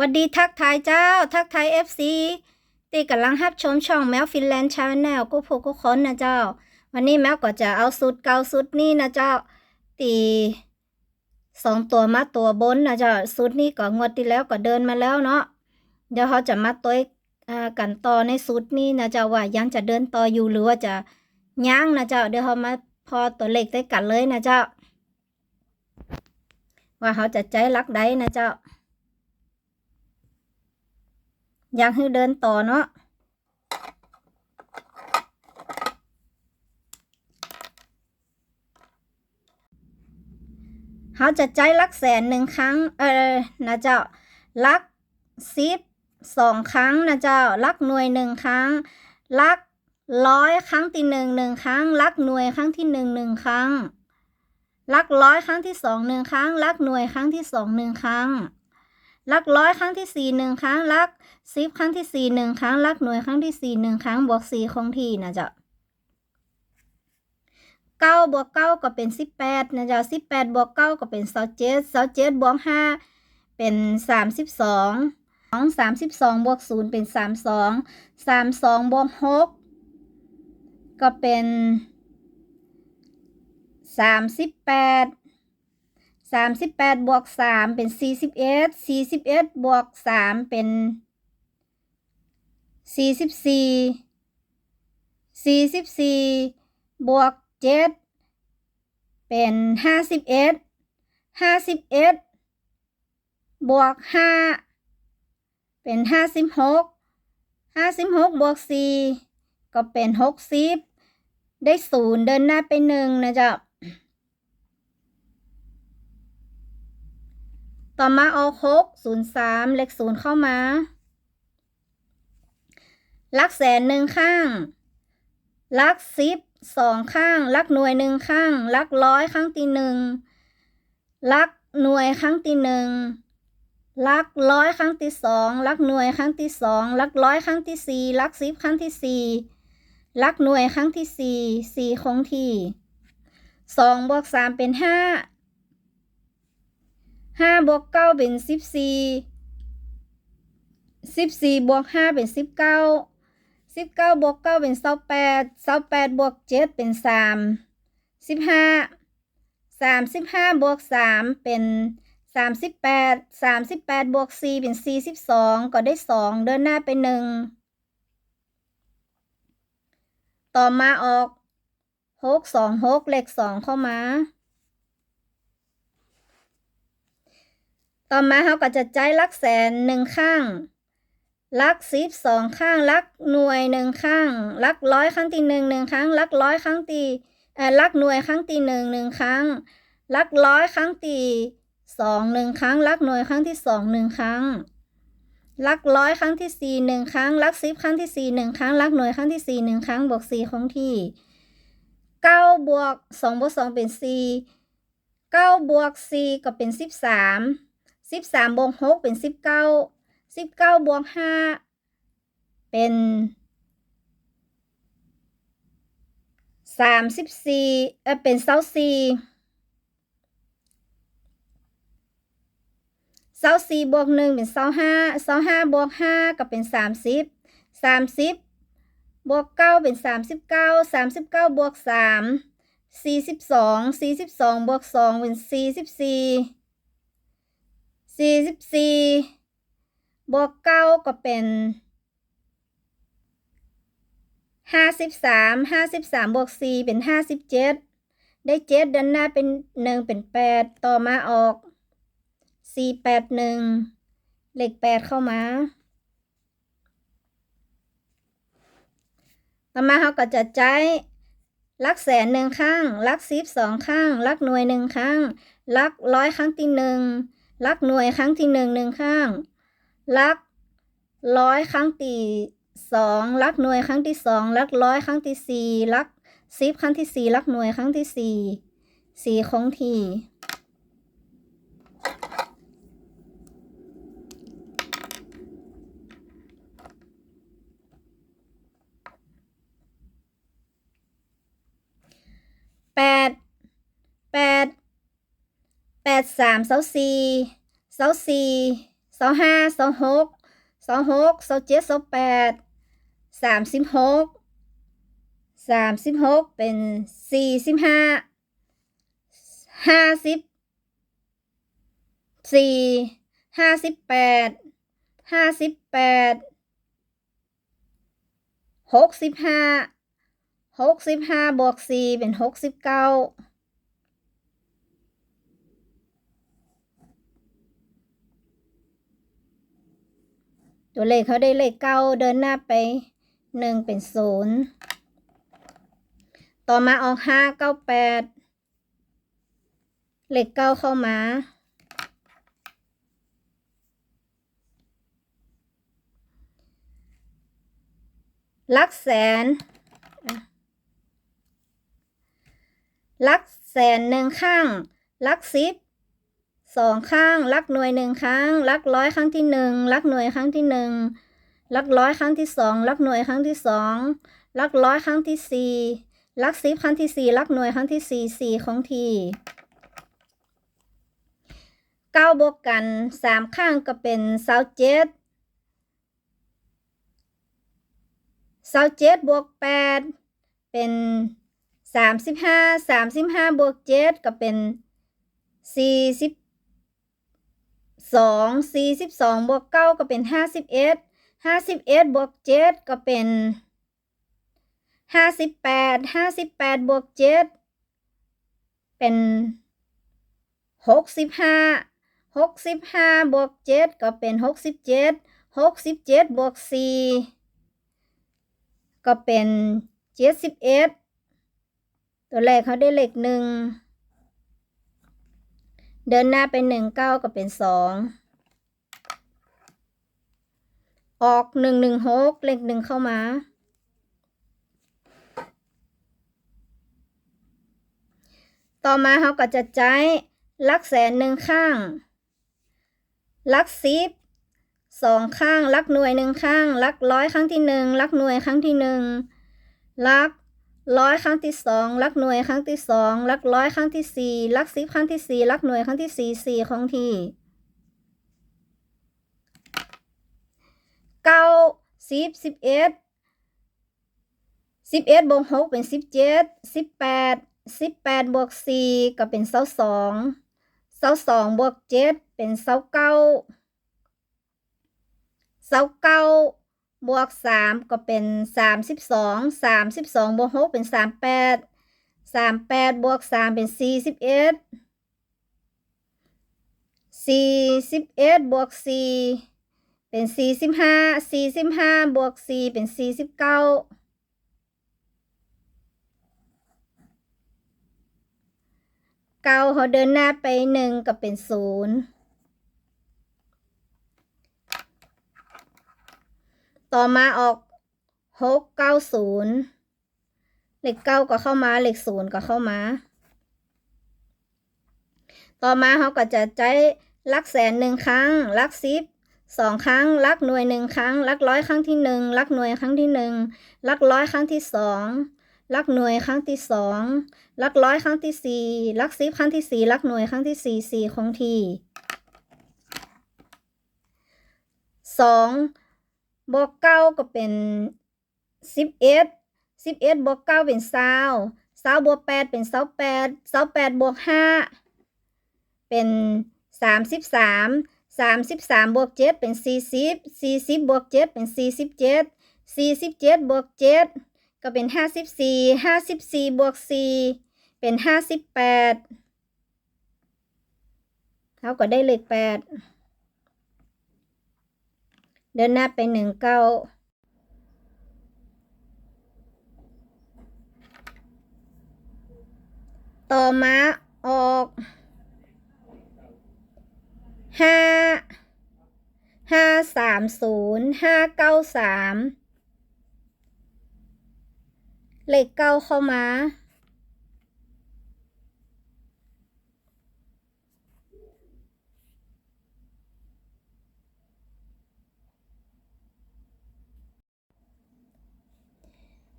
วัดดีทักทายเจ้า ทักทายเอฟซีตีกำลังรับชมช่องแมวฟินแลนด์ชาแนลกูผูกกูค้นนะเจ้า วันนี้แมวก็จะเอาสุดเก่าสุดนี้นะเจ้า ตีสองตัวมาตัวบนนะเจ้าสุดนี้ก็งวดที่แล้วก็เดินมาแล้วเนาะเดี๋ยวเขาจะมาตัวอ่ากันต่อในสุดนี้นะเจ้าว่ายังจะเดินต่ออยู่หรือว่าจะย่างนะเจ้า เดี๋ยวเขามาพอตัวเลขได้กันเลยนะเจ้า ว่าเขาจะใจรักใดนะเจ้า อยากให้เดินต่อเนาะเขาจะใจลักแสนหนึ่งครั้ง เออนะเจ้าลักสิบสองครั้งนะเจ้าลักหน่วยหนึ่งครั้ง ลักร้อยครั้งที่หนึ่งหนึ่งครั้ง ลักหน่วยครั้งที่หนึ่งหนึ่งครั้ง ลักร้อยครั้งที่สองหนึ่งครั้ง ลักหน่วยครั้งที่สองหนึ่งครั้ง ลักร้อยครั้งที่สี่หนึ่งครั้งลักสิบครั้งที่สี่หนึ่งครั้งลักหน่วยครั้งที่สี่หนึ่งครั้งบวกสี่คงที่นะจ้าเก้าบวกเก้าก็เป็นสิบแปดนะจ้าสิบแปดบวกเก้าก็เป็นสองเจ็ดสองเจ็ดบวกห้าเป็นสามสิบสองสองสามสิบสองบวกศูนย์เป็นสามสองสามสองบวกหกก็เป็นสามสิบแปด สามสิบแปดบวกสามเป็นสี่สิบเอ็ดสี่สิบเอ็ดบวกสามเป็นสี่สิบสี่สี่สิบสี่บวกเจ็ดเป็นห้าสิบเอ็ดห้าสิบเอ็ดบวกห้าเป็นห้าสิบหกห้าสิบหกบวกสี่ก็เป็นหกสิบได้ศูนย์เดินหน้าไปหนึ่งนะจ๊ะ ต่อมาเอาหกศูนย์สามเลขศูนย์เข้ามาลักแสนหนึ่งข้าง ลักสิบสองข้าง ลักหน่วยหนึ่งข้าง ลักร้อยครั้งที่หนึ่งลักหน่วยครั้งที่หนึ่งลักร้อยครั้งที่สองลักหน่วยครั้งที่สองลักร้อยครั้งที่สี่ลักสิบครั้งที่สี่ลักหน่วยครั้งที่สี่สี่คงที่สองบวกสามเป็นห้า ห้าบวกเก้าเป็นสิบสี่สิบสี่บวกห้าเป็นสิบเก้าสิบเก้าบวกเก้าเป็นเศร้าแปดเศร้าแปดบวกเจ็ดเป็นสามสิบห้าสามสิบห้าบวกสามเป็นสามสิบแปดสามสิบแปดบวกสี่เป็นสี่สิบสองก็ได้สองเดินหน้าไปหนึ่งต่อมาออกหกสองหกเลขสองเข้ามา ต่อมาเขาก็จะใจลักแสนหนึ่งข้างลักสิบสองข้างลักหน่วยหนึ่งข้างลักร้อยครั้งที่หนึ่งหนึ่งครั้งลักร้อยครั้งที่เอ่อลักหน่วยครั้งที่หนึ่งหนึ่งครั้งลักร้อยครั้งที่สองหนึ่งครั้งลักหน่วยครั้งที่สองหนึ่งครั้งลักร้อยครั้งที่สี่หนึ่งครั้งลักสิบครั้งที่สี่หนึ่งครั้งลักหน่วยครั้งที่สี่หนึ่งครั้งบวกสี่คงที่เก้าบวกสองบวกสองเป็นสี่เก้าบวกสี่ก็เป็นสิบสาม สิบสามบวกหกเป็นสิบเก้าสิบเก้าบวกห้าเป็นสามสิบสี่เออเป็นเศร้าสี่เศร้าสี่บวกหนึ่งเป็นเศร้าห้าเศร้าห้าบวกห้าก็เป็นสามสิบสามสิบบวกเก้าเป็นสามสิบเก้าสามสิบเก้าบวกสามสี่สิบสองสี่สิบสองบวกสองเป็นสี่สิบสี่ สี่สิบสี่บวกเก้าก็เป็นห้าสิบสามห้าสิบสามบวกสี่เป็นห้าสิบเจ็ดได้เจ็ดด้านหน้าเป็นหนึ่งเป็นแปดต่อมาออกสี่แปดหนึ่งเลขแปดเข้ามา ต่อมาเขาก็จะใจลักแสนหนึ่งข้าง ลักสิบสองข้าง ลักหน่วยหนึ่งข้าง ลักร้อยครั้งที่หนึ่ง ลักหน่วยครั้งที่หนึ่งหนึ่งข้าง ลักร้อยครั้งที่สองลักหน่วยครั้งที่สองลักร้อยครั้งที่สี่ลักสิบครั้งที่สี่ลักหน่วยครั้งที่สี่สี่คงที่แปดแป ดแปดสามเสาสี่เสาสี่เสาห้าเสาหกเสาหกเสาเจ็ดเสาแปดสามสิบหกสามสิบหกเป็นสี่สิบห้าห้าสิบสี่ห้าสิบแปดห้าสิบแปดหกสิบห้าหกสิบห้าบวกสี่เป็นหกสิบเก้า ตัวเลขเขาได้เลขเก้าเดินหน้าไปหนึ่งเป็นศูนย์ต่อมาออกห้าเก้าแปดเลขเก้าเข้ามา ลักแสน ลักแสนหนึ่งข้าง ลักสิบ สองข้างลักหน่วยหนึ่งครั้งลักร้อยครั้งที่หนึ่งลักหน่วยครั้งที่หนึ่งลักร้อยครั้งที่สองลักหน่วยครั้งที่สองลักร้อยครั้งที่สี่ลักสิบครั้งที่สี่ลักหน่วยครั้งที่สี่สี่ของทีเก้าบวกกันสามข้างก็เป็นเศร้าเจ็ดเศร้าเจ็ดบวกแปดเป็นสามสิบห้าสามสิบห้าบวกเจ็ดก็เป็นสี่สิบ สองสี่สิบสองบวกเก้าก็เป็นห้าสิบเอ็ดห้าสิบเอ็ดบวกเจ็ดก็เป็นห้าสิบแปดห้าสิบแปดบวกเจ็ดเป็นหกสิบห้าหกสิบห้าบวกเจ็ดก็เป็นหกสิบเจ็ดหกสิบเจ็ดบวกสี่ก็เป็นเจ็ดสิบเอ็ดตัวแรกเขาได้เลขหนึ่ง เดินหน้าไปหนึ่งเก้าก็เป็นสองออกหนึ่งหนึ่งหกเลขหนึ่งเข้ามาต่อมาเขาก็จะใช้ลักแสนหนึ่งข้าง ลักสิบสองข้าง ลักหน่วยหนึ่งข้าง ลักร้อยครั้งที่หนึ่งลักหน่วยครั้งที่หนึ่งลัก ร้อยครั้งที่สองลักหน่วยครั้งที่สองลักร้อยครั้งที่สี่ลักสิบครั้งที่สี่ลักหน่วยครั้งที่สี่สี่ของที่เก้าสิบสิบเอ็ดสิบเอ็ดบวกหกเป็นสิบเจ็ดสิบแปดสิบแปดบวกสี่ก็เป็นเสาสองเสาสองบวกเจ็ดเป็นเสาเก้าเสาเก้า บวกสามก็เป็นสามสิบสองสามสิบสองบวกหกเป็นสามแปดสามแปดบวกสามเป็นสี่สิบเอ็ดสี่สิบเอ็ดบวกสี่เป็นสี่สิบห้าสี่สิบห้าบวกสี่เป็นสี่สิบเก้าเก้าเขาเดินหน้าไปหนึ่งก็เป็นศูนย์ ต่อมาออกหกเก้าศูนย์เลขเก้าก็เข้ามาเลขศูนย์ก็เข้ามา ต่อมาเขาก็จะใช้ลักแสนหนึ่งครั้งลักสิบสองครั้งลักหน่วยหนึ่งครั้งลักร้อยครั้งที่หนึ่งลักหน่วยครั้งที่หนึ่งลักร้อยครั้งที่สองลักหน่วยครั้งที่สองลักร้อยครั้งที่สี่ลักสิบครั้งที่สี่ลักหน่วยครั้งที่สี่สี่ของที่สอง บวกเก้าก็เป็นสิบเอ็ดสิบเอ็ดบวกเก้าเป็นเศร้าเศร้าบวกแปดเป็นเศร้าแปดเศร้าแปดบวกห้าเป็นสามสิบสามสามสิบสามบวกเจ็ดเป็นสี่สิบสี่สิบบวกเจ็ดเป็นสี่สิบเจ็ดสี่สิบเจ็ดบวกเจ็ดก็เป็นห้าสิบสี่ห้าสิบสี่บวกสี่เป็นห้าสิบแปดเขาก็ได้เลขแปด เดินหน้าไปหนึ่งเก้าต่อมาออกห้าห้าสามศูนย์ห้าเก้าสามเลขเก้าเข้ามา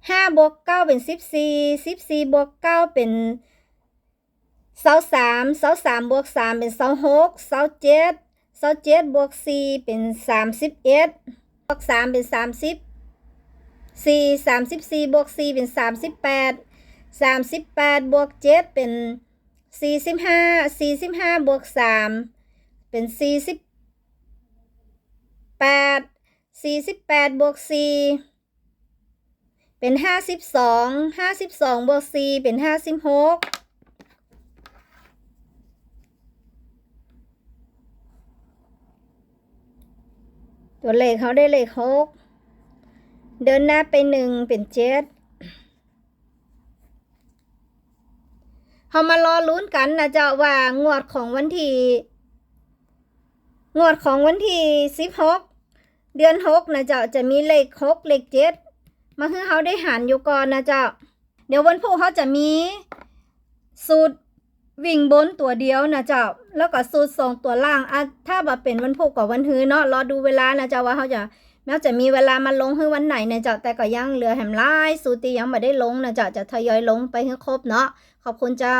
ห้าบวกเก้าเป็นสิบสี่สิบสี่บวกเก้าเป็นเสาสามเสาสามบวกสามเป็นเสาหกเสาเจ็ดเศร้าเจ็ดบวกสี่เป็นสามสิบเอ็ดบวกสามเป็นสามสิบสี่สามสิบสี่บวกสี่เป็นสามสิบแปดสามสิบแปดบวกเจ็ดเป็นสี่สิบห้าสี่สิบห้าบวกสามเป็นสี่สิบแปดสี่สิบแปดบวกสี่ เป็นห้าสิบสองห้าสิบสองบวกสี่เป็นห้าสิบหกตัวเลขเขาได้เลขหกเดินหน้าไปหนึ่งเป็นเจ็ดเขามารอลุ้นกันนะเจ้าว่างวดของวันที่งวดของวันที่สิบหกเดือนหกนะเจ้าจะมีเลขหกเลขเจ็ด มาให้เขาได้หันอยู่ก่อนนะเจ้า เดี๋ยววันพุธเขาจะมี สูตรวิ่งบนตัวเดียวนะเจ้า แล้วก็สูตรสองตัวล่างอะถ้าแบบเป็นวันพุธกับวันฮือเนาะรอดูเวลานะเจ้าว่าเขาจะแม้จะมีเวลามาลงให้วันไหนนะเจ้าแต่ก็ยังเหลือแหมไล่สูตรที่ยังไม่ได้ลงนะเจ้าจะทยอยลงไปให้ครบเนาะขอบคุณเจ้า